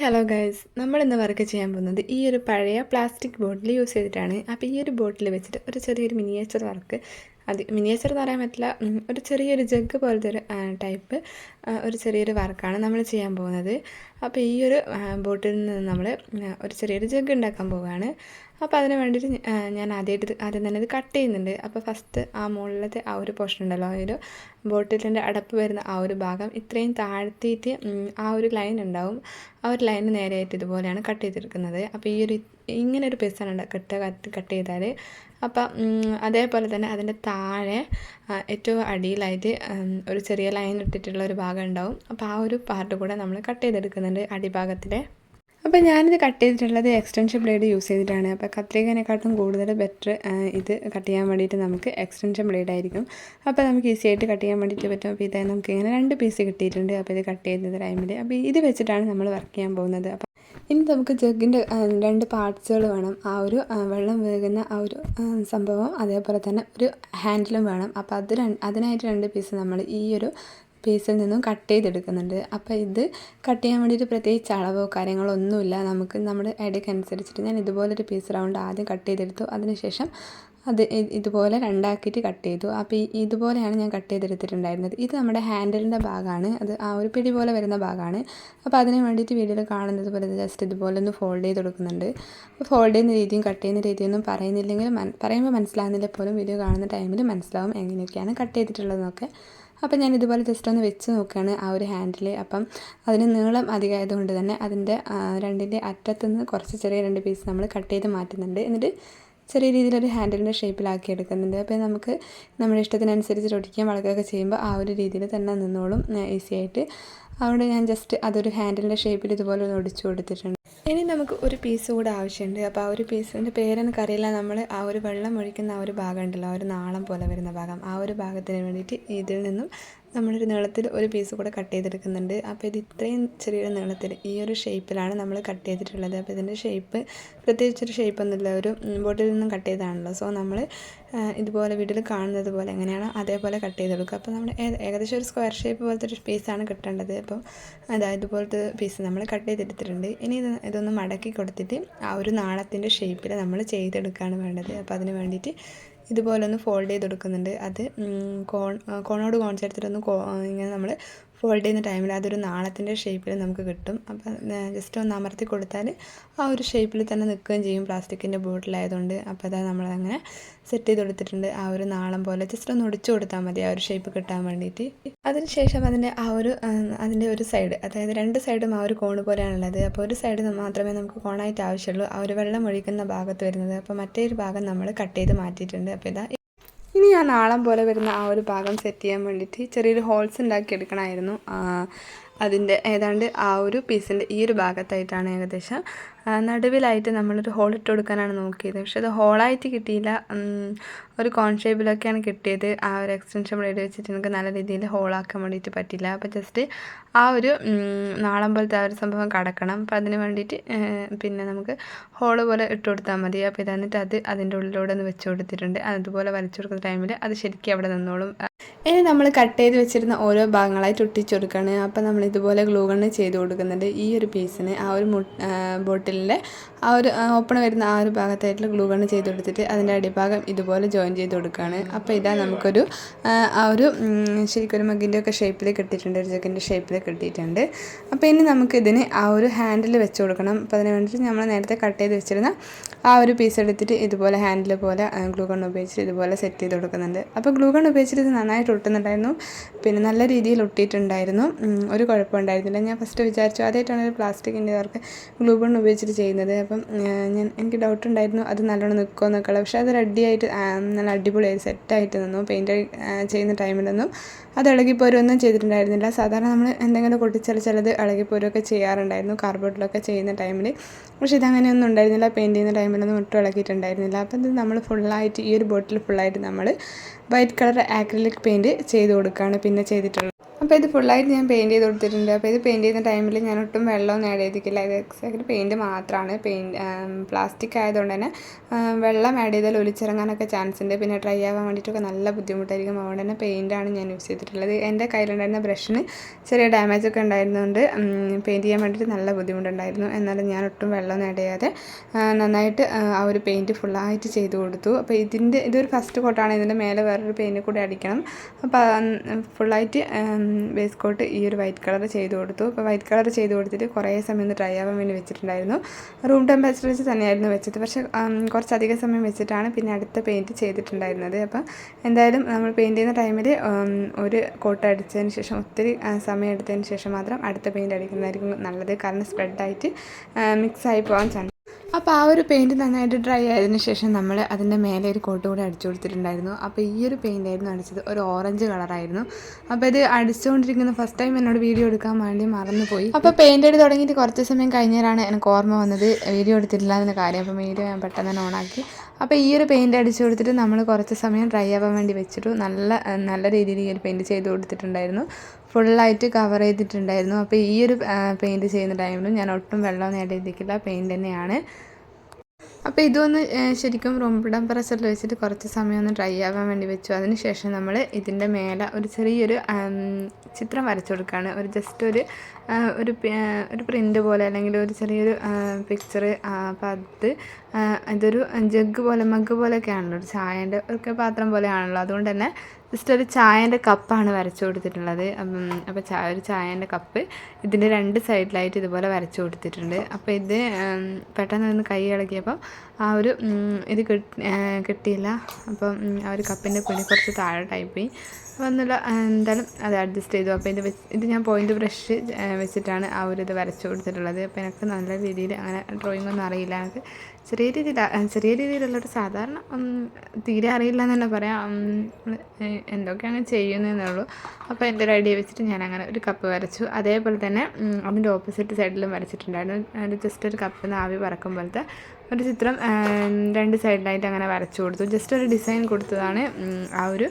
Hello guys നമ്മൾ ഇന്ന് work ചെയ്യാൻ പോകുന്നത് ഈ ഒരു പഴയ പ്ലാസ്റ്റിക് ബോട്ടിൽ യൂസ് ചെയ്തിട്ടാണ്. അപ്പോൾ ഈ ഒരു ബോട്ടിൽ വെച്ചിട്ട് ഒരു ചെറിയൊരു മിനിയേച്ചർ വർക്ക് അത് മിനിയേച്ചർ എന്ന് പറയാൻ പറ്റില്ല. ഒരു ചെറിയൊരു ജഗ് പോലത്തെ ഒരു ടൈപ്പ് ഒരു ചെറിയൊരു വർക്കാണ് നമ്മൾ ചെയ്യാൻ പോകുന്നത്. അപ്പോൾ ഈ ഒരു ബോട്ടിൽ നിന്ന് നമ്മൾ ഒരു ചെറിയൊരു ജഗ് ഉണ്ടാക്കാൻ പോവുകയാണ്. അപ്പോൾ അതിന് വേണ്ടിയിട്ട് ഞാൻ ആദ്യമായിട്ട് ആദ്യം തന്നെ ഇത് കട്ട് ചെയ്യുന്നുണ്ട്. അപ്പോൾ ഫസ്റ്റ് ആ മുകളിലത്തെ ആ ഒരു പോർഷൻ ഉണ്ടല്ലോ ആ ഒരു ബോട്ടിലിന്റെ അടപ്പ് വരുന്ന ആ ഒരു ഭാഗം ഇത്രയും താഴ്ത്തിയിട്ട് ആ ഒരു ലൈൻ ഉണ്ടാവും. ആ ഒരു ലൈന് നേരെയായിട്ട് ഇതുപോലെയാണ് കട്ട് ചെയ്തെടുക്കുന്നത്. അപ്പോൾ ഈ ഒരു ഇങ്ങനെ ഒരു പീസാണ് കട്ട് കട്ട് കട്ട് ചെയ്താൽ അപ്പം അതേപോലെ തന്നെ അതിന്റെ താഴെ ഏറ്റവും അടിയിലായിട്ട് ഒരു ചെറിയ ലൈൻ ഇട്ടിട്ടുള്ള ഒരു ഭാഗം ഉണ്ടാവും. അപ്പോൾ ആ ഒരു പാർട്ട് കൂടെ നമ്മൾ കട്ട് ചെയ്തെടുക്കുന്നുണ്ട് അടിഭാഗത്തിലെ. അപ്പോൾ ഞാനിത് കട്ട് ചെയ്തിട്ടുള്ളത് എക്സ്റ്റൻഷൻ ബ്ലേഡ് യൂസ് ചെയ്തിട്ടാണ്. അപ്പോൾ കത്രികനെക്കാട്ടും കൂടുതൽ ബെറ്റർ ഇത് കട്ട് ചെയ്യാൻ വേണ്ടിയിട്ട് നമുക്ക് എക്സ്റ്റൻഷൻ ബ്ലേഡ് ആയിരിക്കും. അപ്പോൾ നമുക്ക് ഈസി ആയിട്ട് കട്ട് ചെയ്യാൻ വേണ്ടിയിട്ട് പറ്റും. അപ്പോൾ ഇതായി നമുക്ക് ഇങ്ങനെ രണ്ട് പീസ് കിട്ടിയിട്ടുണ്ട്. അപ്പോൾ ഇത് കട്ട് ചെയ്യുന്ന ടൈമിൽ അപ്പോൾ ഇത് വെച്ചിട്ടാണ് നമ്മൾ വർക്ക് ചെയ്യാൻ പോകുന്നത്. ഇനി നമുക്ക് ജഗ്ഗിന്റെ രണ്ട് പാർട്സുകൾ വേണം. ആ ഒരു വെള്ളം വേകുന്ന ആ ഒരു സംഭവം അതേപോലെ തന്നെ ഒരു ഹാൻഡിലും വേണം. അപ്പോൾ അത് അതിനായിട്ട് രണ്ട് പീസ് നമ്മൾ ഈ ഒരു പീസിൽ നിന്നും കട്ട് ചെയ്തെടുക്കുന്നുണ്ട്. അപ്പോൾ ഇത് കട്ട് ചെയ്യാൻ വേണ്ടിയിട്ട് പ്രത്യേകിച്ച് അളവോ കാര്യങ്ങളോ ഒന്നുമില്ല. നമുക്ക് നമ്മുടെ ഇടയ്ക്ക് അനുസരിച്ചിട്ട് ഞാൻ ഇതുപോലൊരു പീസ് റൗണ്ട് ആദ്യം കട്ട് ചെയ്തെടുത്തു. അതിനുശേഷം അത് ഇതുപോലെ രണ്ടാക്കിയിട്ട് കട്ട് ചെയ്തു. അപ്പോൾ ഇതുപോലെയാണ് ഞാൻ കട്ട് ചെയ്തെടുത്തിട്ടുണ്ടായിരുന്നത്. ഇത് നമ്മുടെ ഹാൻഡിലിന്റെ ഭാഗമാണ് അത് ആ ഒരു പിടി പോലെ വരുന്ന ഭാഗമാണ് അപ്പോൾ അതിന് വേണ്ടിയിട്ട് വീഡിയോയിൽ കാണുന്നത് പോലെ ജസ്റ്റ് ഇതുപോലെ ഒന്ന് ഫോൾഡ് ചെയ്ത് കൊടുക്കുന്നുണ്ട്. ഫോൾഡ് ചെയ്യുന്ന രീതിയും കട്ട് ചെയ്യുന്ന രീതിയൊന്നും പറയുന്നില്ലെങ്കിൽ പറയുമ്പോൾ മനസ്സിലാകുന്നില്ല പോലും. വീഡിയോ കാണുന്ന ടൈമിൽ മനസ്സിലാവും എങ്ങനെയൊക്കെയാണ് കട്ട് ചെയ്തിട്ടുള്ളതെന്നൊക്കെ. അപ്പം ഞാൻ ഇതുപോലെ ജസ്റ്റ് ഒന്ന് വെച്ച് നോക്കുകയാണ് ആ ഒരു ഹാൻഡിൽ അപ്പം അതിന് നീളം അധികമായതുകൊണ്ട് തന്നെ അതിന്റെ രണ്ടിന്റെ അറ്റത്തുനിന്ന് കുറച്ച് ചെറിയ രണ്ട് പീസ് നമ്മൾ കട്ട് ചെയ്ത് മാറ്റുന്നുണ്ട്. എന്നിട്ട് ചെറിയ രീതിയിലൊരു ഹാൻഡിലിന്റെ ഷേപ്പിലാക്കി എടുക്കുന്നുണ്ട് അപ്പോൾ നമുക്ക് നമ്മുടെ ഇഷ്ടത്തിനനുസരിച്ച് ഒടിക്കാൻ വളക്കുകയൊക്കെ ചെയ്യുമ്പോൾ ആ ഒരു രീതിയിൽ തന്നെ നിന്നോളും ഈസി ആയിട്ട്. അതുകൊണ്ട് ഞാൻ ജസ്റ്റ് അതൊരു ഹാൻഡിലിന്റെ ഷേപ്പിൽ ഇതുപോലെ ഒന്ന് ഒടിച്ചു കൊടുത്തിട്ടുണ്ട്. ഇനി നമുക്ക് ഒരു പീസ് കൂടെ ആവശ്യമുണ്ട്. അപ്പോൾ ആ ഒരു പീസിന്റെ പേരെനിക്കറിയില്ല നമ്മൾ ആ ഒരു വെള്ളം ഒഴിക്കുന്ന ആ ഒരു ഭാഗം ഉണ്ടല്ലോ ആ ഒരു നാളം പോലെ വരുന്ന ഭാഗം. ആ ഒരു ഭാഗത്തിന് വേണ്ടിയിട്ട് ഇതിൽ നിന്നും നമ്മളൊരു നീളത്തിൽ ഒരു പീസ് കൂടെ കട്ട് ചെയ്തെടുക്കുന്നുണ്ട്. അപ്പോൾ ഇത് ഇത്രയും ചെറിയൊരു നീളത്തിൽ ഈ ഒരു ഷേപ്പിലാണ് നമ്മൾ കട്ട് ചെയ്തിട്ടുള്ളത്. അപ്പോൾ ഇതിന്റെ ഷേപ്പ് പ്രത്യേകിച്ചൊരു ഷേപ്പൊന്നുമില്ല ഒരു ബോട്ടിൽ നിന്നും കട്ട് ചെയ്താണല്ലോ. സോ നമ്മൾ ഇതുപോലെ വീട്ടിൽ കാണുന്നത് പോലെ എങ്ങനെയാണോ അതേപോലെ കട്ട് ചെയ്തെടുക്കുക. അപ്പോൾ നമ്മൾ ഏകദേശം ഒരു സ്ക്വയർ ഷേപ്പ് പോലത്തെ ഒരു പീസാണ് കിട്ടേണ്ടത്. അപ്പോൾ അതാ ഇതുപോലത്തെ പീസ് നമ്മൾ കട്ട് ചെയ്തെടുത്തിട്ടുണ്ട്. ഇനി ഇത് ഇതൊന്ന് മടക്കി കൊടുത്തിട്ട് ആ ഒരു നാളത്തിന്റെ ഷേപ്പിൽ നമ്മൾ ചെയ്തെടുക്കുകയാണ് വേണ്ടത്. അപ്പോൾ അതിന് വേണ്ടിയിട്ട് ഇതുപോലെ ഒന്ന് ഫോൾഡ് ചെയ്ത് കൊടുക്കുന്നുണ്ട്. അത് കോൺ കോണോട് കോൺ ചേർത്തിട്ടൊന്ന് ഇങ്ങനെ നമ്മൾ ഫോൾഡ് ചെയ്യുന്ന ടൈമിൽ അതൊരു നാളത്തിന്റെ ഷേപ്പിൽ നമുക്ക് കിട്ടും. അപ്പം ജസ്റ്റ് ഒന്ന് അമർത്തി കൊടുത്താൽ ആ ഒരു ഷേപ്പിൽ തന്നെ നിൽക്കുകയും ചെയ്യും പ്ലാസ്റ്റിക്കിന്റെ ബോട്ടിലായതുകൊണ്ട് അപ്പോൾ അതാ നമ്മളങ്ങനെ സെറ്റ് ചെയ്ത് കൊടുത്തിട്ടുണ്ട്. ആ ഒരു നാളം പോലെ ജസ്റ്റ് ഒന്ന് ഒടിച്ചു കൊടുത്താൽ മതി ആ ഒരു ഷേപ്പ് കിട്ടാൻ വേണ്ടിയിട്ട് അതിനുശേഷം അതിന്റെ ആ ഒരു അതിന്റെ ഒരു സൈഡ് അതായത് രണ്ട് സൈഡും ആ ഒരു കോണ് പോലെയാണുള്ളത് അപ്പോൾ ഒരു സൈഡ് മാത്രമേ നമുക്ക് കോണായിട്ട് ആവശ്യമുള്ളൂ. ആ ഒരു വെള്ളം ഒഴിക്കുന്ന ഭാഗത്ത് വരുന്നത്. അപ്പോൾ മറ്റേ ഒരു ഭാഗം നമ്മൾ കട്ട് ചെയ്ത് മാറ്റിയിട്ടുണ്ട്. അപ്പോൾ ഇതാ ഇനി ഞാൻ നാളം പോലെ വരുന്ന ആ ഒരു ഭാഗം സെറ്റ് ചെയ്യാൻ വേണ്ടിയിട്ട് ചെറിയൊരു ഹോൾസ് ഉണ്ടാക്കി എടുക്കണമായിരുന്നു. അതിന്റെ ഏതാണ്ട് ആ ഒരു പീസിന്റെ ഈ ഒരു ഭാഗത്തായിട്ടാണ് ഏകദേശം നടുവിലായിട്ട് നമ്മളൊരു ഹോൾ ഇട്ട് കൊടുക്കാനാണ് നോക്കിയത്. പക്ഷെ അത് ഹോളായിട്ട് കിട്ടിയില്ല. ഒരു കോൺ ഷേപ്പിലൊക്കെയാണ് കിട്ടിയത്. ആ ഒരു എക്സ്റ്റൻഷൻ ബ്ലേഡ് വെച്ചിട്ട് എനിക്ക് നല്ല രീതിയിൽ ഹോളാക്കാൻ വേണ്ടിയിട്ട് പറ്റില്ല. അപ്പോൾ ജസ്റ്റ് ആ ഒരു നാളം പോലത്തെ ആ ഒരു സംഭവം കടക്കണം. അപ്പോൾ അതിന് വേണ്ടിയിട്ട് പിന്നെ നമുക്ക് ഹോൾ പോലെ ഇട്ട് കൊടുത്താൽ മതി. അപ്പോൾ ഇതന്നിട്ട് അത് അതിന്റെ ഉള്ളിലൂടെ ഒന്ന് വെച്ച് കൊടുത്തിട്ടുണ്ട്. അതുപോലെ വലിച്ചു കൊടുക്കുന്ന ടൈമിൽ അത് ശരിക്കും അവിടെ നിന്നോളും. ഇനി നമ്മൾ കട്ട് ചെയ്ത് വെച്ചിരുന്ന ഓരോ ഭാഗങ്ങളായിട്ട് ഒട്ടിച്ചു കൊടുക്കുകയാണ് അപ്പോൾ നമ്മൾ ഇതുപോലെ ഗ്ലൂ ചെയ്ത് കൊടുക്കുന്നുണ്ട്. ഈ ഒരു പീസിന് ആ ഒരു ബോട്ടിലിന്റെ ആ ഒരു ഓപ്പൺ വരുന്ന ആ ഒരു ഭാഗത്തായിട്ടുള്ള ഗ്ലൂ ഗണ്ണ് ചെയ്ത് കൊടുത്തിട്ട് അതിന്റെ അടിഭാഗം ഇതുപോലെ ജോയിൻ ചെയ്ത് കൊടുക്കുകയാണ് അപ്പോൾ ഇതാ നമുക്കൊരു ആ, ഒരു ശരിക്കൊരു മഗിന്റെ ഒക്കെ ഷേപ്പിൽ കിട്ടിയിട്ടുണ്ട് ഒരു ജഗിന്റെ ഷേപ്പിൽ കിട്ടിയിട്ടുണ്ട്. അപ്പോൾ ഇനി നമുക്കിതിന് ആ ഒരു ഹാൻഡിൽ വെച്ച് കൊടുക്കണം. അപ്പോൾ അതിന് വേണ്ടിയിട്ട് നമ്മൾ നേരത്തെ കട്ട് ചെയ്ത് വെച്ചിരുന്ന ആ ഒരു പീസ് എടുത്തിട്ട് ഇതുപോലെ ഹാൻഡിൽ പോലെ ഗ്ലൂ ഗൺ ഉപയോഗിച്ചിട്ട് ഇതുപോലെ സെറ്റ് ചെയ്ത് കൊടുക്കുന്നുണ്ട്. അപ്പോൾ ഗ്ലൂ ഗൺ ഉപയോഗിച്ചിട്ട് ഇത് നന്നായിട്ട് ഒട്ടുന്നുണ്ടായിരുന്നു. പിന്നെ നല്ല രീതിയിൽ ഒട്ടിയിട്ടുണ്ടായിരുന്നു. ഒരു കുഴപ്പമുണ്ടായിരുന്നില്ല. ഞാൻ ഫസ്റ്റ് വിചാരിച്ചു ആദ്യമായിട്ടാണ് ഒരു പ്ലാസ്റ്റിക്കിന്റെ അവർക്ക് ഗ്ലൂ ഗൺ ഉപയോഗിച്ചിട്ട് ചെയ്യുന്നത്. അപ്പം ഞാൻ എനിക്ക് ഡൗട്ട് ഉണ്ടായിരുന്നു അത് നല്ലോണം നിൽക്കുമോ എന്നൊക്കെയുള്ള. പക്ഷേ അത് റെഡിയായിട്ട് നല്ല അടിപൊളിയായി സെറ്റായിട്ട് നിന്നു. പെയിന്റ് ചെയ്യുന്ന ടൈമിലൊന്നും അത് ഇളകിപ്പോരൊന്നും ചെയ്തിട്ടുണ്ടായിരുന്നില്ല. സാധാരണ നമ്മൾ എന്തെങ്കിലും കൊട്ടിച്ചാൽ ചിലത് ഇളകിപ്പോരൊക്കെ ചെയ്യാറുണ്ടായിരുന്നു കാർബോർഡിലൊക്കെ ചെയ്യുന്ന ടൈമിൽ പക്ഷേ ഇതങ്ങനെയൊന്നും ഉണ്ടായിരുന്നില്ല. പെയിന്റ് ചെയ്യുന്ന ടൈമിലൊന്നും ഒട്ടും ഇളകിയിട്ടുണ്ടായിരുന്നില്ല. അപ്പം ഇത് നമ്മൾ ഫുള്ളായിട്ട് ഈ ഒരു ബോട്ടിൽ ഫുള്ളായിട്ട് നമ്മൾ വൈറ്റ് കളർ ആക്രിലിക് പെയിന്റ് ചെയ്ത് കൊടുക്കുകയാണ് പിന്നെ ചെയ്തിട്ടുള്ളത്. അപ്പോൾ ഇത് ഫുള്ളായിട്ട് ഞാൻ പെയിന്റ് ചെയ്ത് കൊടുത്തിട്ടുണ്ട്. അപ്പോൾ ഇത് പെയിന്റ് ചെയ്യുന്ന ടൈമിൽ ഞാൻ ഒട്ടും വെള്ളമൊന്നും ആഡ് ചെയ്തിട്ടില്ല. ഇത് എക്സാക്ട് പെയിന്റ് മാത്രമാണ് പെയിന്റ് പ്ലാസ്റ്റിക് ആയതുകൊണ്ട് തന്നെ വെള്ളം ആഡ് ചെയ്താൽ ഒലിച്ചിറങ്ങാനൊക്കെ ചാൻസ് ഉണ്ട്. പിന്നെ ഡ്രൈ ആവാൻ വേണ്ടിയിട്ടൊക്കെ നല്ല ബുദ്ധിമുട്ടായിരിക്കും. അതുകൊണ്ട് തന്നെ പെയിന്റാണ് ഞാൻ യൂസ് ചെയ്തിട്ടുള്ളത്. എന്റെ കയ്യിലുണ്ടായിരുന്ന ബ്രഷിന് ചെറിയ ഡാമേജ് ഒക്കെ ഉണ്ടായിരുന്നതുകൊണ്ട് പെയിന്റ് ചെയ്യാൻ വേണ്ടിയിട്ട് നല്ല ബുദ്ധിമുട്ടുണ്ടായിരുന്നു. എന്നാലും ഞാൻ ഒട്ടും വെള്ളമൊന്നും ആഡ് ചെയ്യാതെ നന്നായിട്ട് ആ, ഒരു പെയിന്റ് ഫുള്ളായിട്ട് ചെയ്ത് കൊടുത്തു. അപ്പോൾ ഇതിന്റെ ഇതൊരു ഫസ്റ്റ് കോട്ടാണ് ഇതിന്റെ മേലെ വേറൊരു പെയിന്റ് കൂടി അടിക്കണം. അപ്പോൾ ഫുള്ളായിട്ട് ബേസ് കോട്ട് ഈ ഒരു വൈറ്റ് കളർ ചെയ്ത് കൊടുത്തു. അപ്പോൾ വൈറ്റ് കളർ ചെയ്ത് കൊടുത്തിട്ട് കുറേ സമയം ഒന്ന് ഡ്രൈ ആവാൻ വേണ്ടി വെച്ചിട്ടുണ്ടായിരുന്നു. റൂം ടെമ്പറേച്ചർ വെച്ച് തന്നെയായിരുന്നു വെച്ചത്. പക്ഷേ കുറച്ചധികം സമയം വെച്ചിട്ടാണ് പിന്നെ അടുത്ത പെയിന്റ് ചെയ്തിട്ടുണ്ടായിരുന്നത്. അപ്പം എന്തായാലും നമ്മൾ പെയിന്റ് ചെയ്യുന്ന ടൈമിൽ ഒരു കോട്ട് അടിച്ചതിന് ശേഷം ഒത്തിരി സമയം എടുത്തതിന് ശേഷം മാത്രം അടുത്ത പെയിന്റ് അടിക്കുന്നതായിരിക്കും നല്ലത്. കാരണം സ്പ്രെഡായിട്ട് മിക്സ് ആയി പോകാൻ ചാൻസ് അപ്പോൾ ആ ഒരു പെയിന്റ് നന്നായിട്ട് ഡ്രൈ ആയതിനു ശേഷം നമ്മൾ അതിന്റെ മേലെ ഒരു കോട്ട് കൂടി അടിച്ചു കൊടുത്തിട്ടുണ്ടായിരുന്നു. അപ്പോൾ ഈ ഒരു പെയിന്റ് ആയിരുന്നു അടിച്ചത് ഒരു ഓറഞ്ച് കളറായിരുന്നു അപ്പോൾ ഇത് അടിച്ചുകൊണ്ടിരിക്കുന്ന ഫസ്റ്റ് ടൈം എന്നോട് വീഡിയോ എടുക്കാൻ വേണ്ടി മറന്നുപോയി. അപ്പോൾ പെയിന്റ് അടി തുടങ്ങിയിട്ട് കുറച്ച് സമയം കഴിഞ്ഞാലാണ് എനിക്ക് ഓർമ്മ വന്നത്. വീഡിയോ എടുത്തിട്ടില്ല എന്ന കാര്യം. അപ്പോൾ വീഡിയോ ഞാൻ പെട്ടെന്ന് തന്നെ ഓണാക്കി അപ്പോൾ ഈ ഒരു പെയിന്റ് അടിച്ചു കൊടുത്തിട്ട് നമ്മൾ കുറച്ച് സമയം ഡ്രൈ ആവാൻ വേണ്ടി വെച്ചിട്ടു നല്ല നല്ല രീതിയിൽ ഈ ഒരു പെയിന്റ് ചെയ്ത് കൊടുത്തിട്ടുണ്ടായിരുന്നു. ഫുള്ളായിട്ട് കവർ ചെയ്തിട്ടുണ്ടായിരുന്നു. അപ്പോൾ ഈ ഒരു പെയിന്റ് ചെയ്യുന്ന ടൈമിലും ഞാൻ ഒട്ടും വെള്ളം നേടിയിരിക്കില്ല പെയിന്റ് തന്നെയാണ്. അപ്പോൾ ഇതൊന്ന് ശരിക്കും റൂം ടെമ്പറേച്ചറിൽ വെച്ചിട്ട് കുറച്ച് സമയം ഒന്ന് ഡ്രൈ ആവാൻ വേണ്ടി വെച്ചു. അതിന് ശേഷം നമ്മൾ ഇതിന്റെ മേലെ ഒരു ചെറിയൊരു ചിത്രം വരച്ചു കൊടുക്കുകയാണ് ഒരു ജസ്റ്റ് ഒരു ഒരു പ്രിന്റ് പോലെ അല്ലെങ്കിൽ ഒരു ചെറിയൊരു പിക്ചർ അപ്പോൾ അത് ഇതൊരു ജഗ് പോലെ മഗ് പോലെയൊക്കെ ആണല്ലോ. ഒരു ചായന്റെ ഒക്കെ പാത്രം പോലെയാണല്ലോ അതുകൊണ്ട് തന്നെ ജസ്റ്റ് ഒരു ചായന്റെ കപ്പാണ് വരച്ചു കൊടുത്തിട്ടുള്ളത്. അപ്പം അപ്പോൾ ചായ ഒരു ചായന്റെ കപ്പ് ഇതിന്റെ രണ്ട് സൈഡിലായിട്ട് ഇതുപോലെ വരച്ചു കൊടുത്തിട്ടുണ്ട്. അപ്പോൾ ഇത് പെട്ടെന്ന് ഒന്ന് കൈ ഇളകിയപ്പം ആ ഒരു ഇത് കിട്ടി കിട്ടിയില്ല. അപ്പം ആ ഒരു കപ്പിന്റെ പിടി കുറച്ച് താഴോട്ടായി പോയി അപ്പോൾ ആ, എന്തായാലും അത് അഡ്ജസ്റ്റ് ചെയ്തു. അപ്പോൾ ഇത് ഇത് ഞാൻ പോയിന്റ് ബ്രഷ് വെച്ചിട്ടാണ് ആ ഒരു ഇത് വരച്ചു കൊടുത്തിട്ടുള്ളത്. അപ്പോൾ എനിക്ക് നല്ല രീതിയിൽ അങ്ങനെ ഡ്രോയിങ് ഒന്നും അറിയില്ല. എനിക്ക് ചെറിയ രീതിയിൽ ചെറിയ രീതിയിലുള്ള ഒരു സാധാരണ തീരെ അറിയില്ല എന്ന് തന്നെ പറയാം. എന്തൊക്കെ അങ്ങനെ ചെയ്യുന്നതെന്നേ ഉള്ളൂ. അപ്പോൾ എന്റെ ഒരു ഐഡിയ വെച്ചിട്ട് ഞാൻ അങ്ങനെ ഒരു കപ്പ് വരച്ചു. അതേപോലെ തന്നെ അതിന്റെ ഓപ്പോസിറ്റ് സൈഡിലും വരച്ചിട്ടുണ്ടായിരുന്നു. ജസ്റ്റ് ഒരു കപ്പ് നിന്ന് ആവി പറക്കും പോലത്തെ ഒരു ചിത്രം രണ്ട് സൈഡിലായിട്ട് അങ്ങനെ വരച്ചു കൊടുത്തു. ജസ്റ്റ് ഒരു ഡിസൈൻ കൊടുത്തതാണ്. ആ ഒരു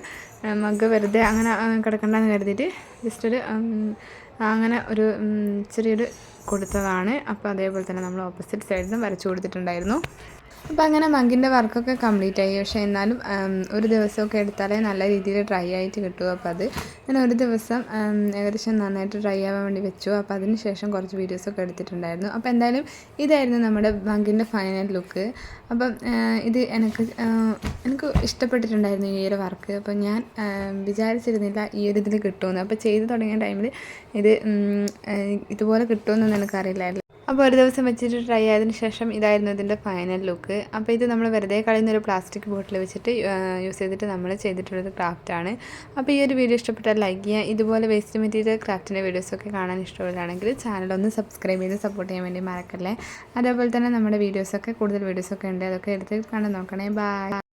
മഗ് വെറുതെ അങ്ങനെ കിടക്കണ്ടെന്ന് കരുതിയിട്ട് ജസ്റ്റ് ഒരു അങ്ങനെ ഒരു ചെറിയൊരു കൊടുത്തതാണ്. അപ്പോൾ അതേപോലെ തന്നെ നമ്മൾ ഓപ്പോസിറ്റ് സൈഡിലും വരച്ചു കൊടുത്തിട്ടുണ്ടായിരുന്നു. അപ്പോൾ അങ്ങനെ മങ്കിന്റെ വർക്കൊക്കെ കംപ്ലീറ്റ് ആയി. പക്ഷേ എന്നാലും ഒരു ദിവസമൊക്കെ എടുത്താലേ നല്ല രീതിയിൽ ഡ്രൈ ആയിട്ട് കിട്ടും. അപ്പോൾ അത് ഞാൻ ഒരു ദിവസം ഏകദേശം നന്നായിട്ട് ഡ്രൈ ആവാൻ വേണ്ടി വെച്ചു. അപ്പോൾ അതിന് ശേഷം കുറച്ച് വീഡിയോസൊക്കെ എടുത്തിട്ടുണ്ടായിരുന്നു. അപ്പോൾ എന്തായാലും ഇതായിരുന്നു നമ്മുടെ മങ്കിന്റെ ഫൈനൽ ലുക്ക് അപ്പം ഇത് എനിക്ക് എനിക്ക് ഇഷ്ടപ്പെട്ടിട്ടുണ്ടായിരുന്നു ഈ ഒരു വർക്ക് അപ്പോൾ ഞാൻ വിചാരിച്ചിരുന്നില്ല ഈ ഒരു ഇതിൽ കിട്ടുമെന്ന് അപ്പോൾ ചെയ്തു തുടങ്ങിയ ടൈമിൽ ഇത് ഇതുപോലെ കിട്ടുമെന്നൊന്നും എനിക്കറിയില്ലായിരുന്നു. അപ്പോൾ ഒരു ദിവസം വെച്ചിട്ട് ട്രൈ ആയതിനു ശേഷം ഇതായിരുന്നു ഇതിന്റെ ഫൈനൽ ലുക്ക് അപ്പോൾ ഇത് നമ്മൾ വെറുതെ കളയുന്ന ഒരു പ്ലാസ്റ്റിക് ബോട്ടിൽ വെച്ചിട്ട് യൂസ് ചെയ്തിട്ട് നമ്മൾ ചെയ്തിട്ടുള്ളൊരു ക്രാഫ്റ്റാണ് അപ്പോൾ ഈ ഒരു വീഡിയോ ഇഷ്ടപ്പെട്ടാൽ ലൈക്ക് ചെയ്യുക. ഇതുപോലെ വേസ്റ്റ് മെറ്റീരിയൽ ക്രാഫ്റ്റിന്റെ വീഡിയോസൊക്കെ കാണാൻ ഇഷ്ടമുള്ളതാണെങ്കിൽ ചാനൽ ഒന്ന് സബ്സ്ക്രൈബ് ചെയ്ത് സപ്പോർട്ട് ചെയ്യാൻ വേണ്ടി മറക്കല്ലേ. അതേപോലെ തന്നെ നമ്മുടെ വീഡിയോസൊക്കെ കൂടുതൽ വീഡിയോസൊക്കെ ഉണ്ട്. അതൊക്കെ എടുത്ത് കാണാൻ നോക്കണേ. ബൈ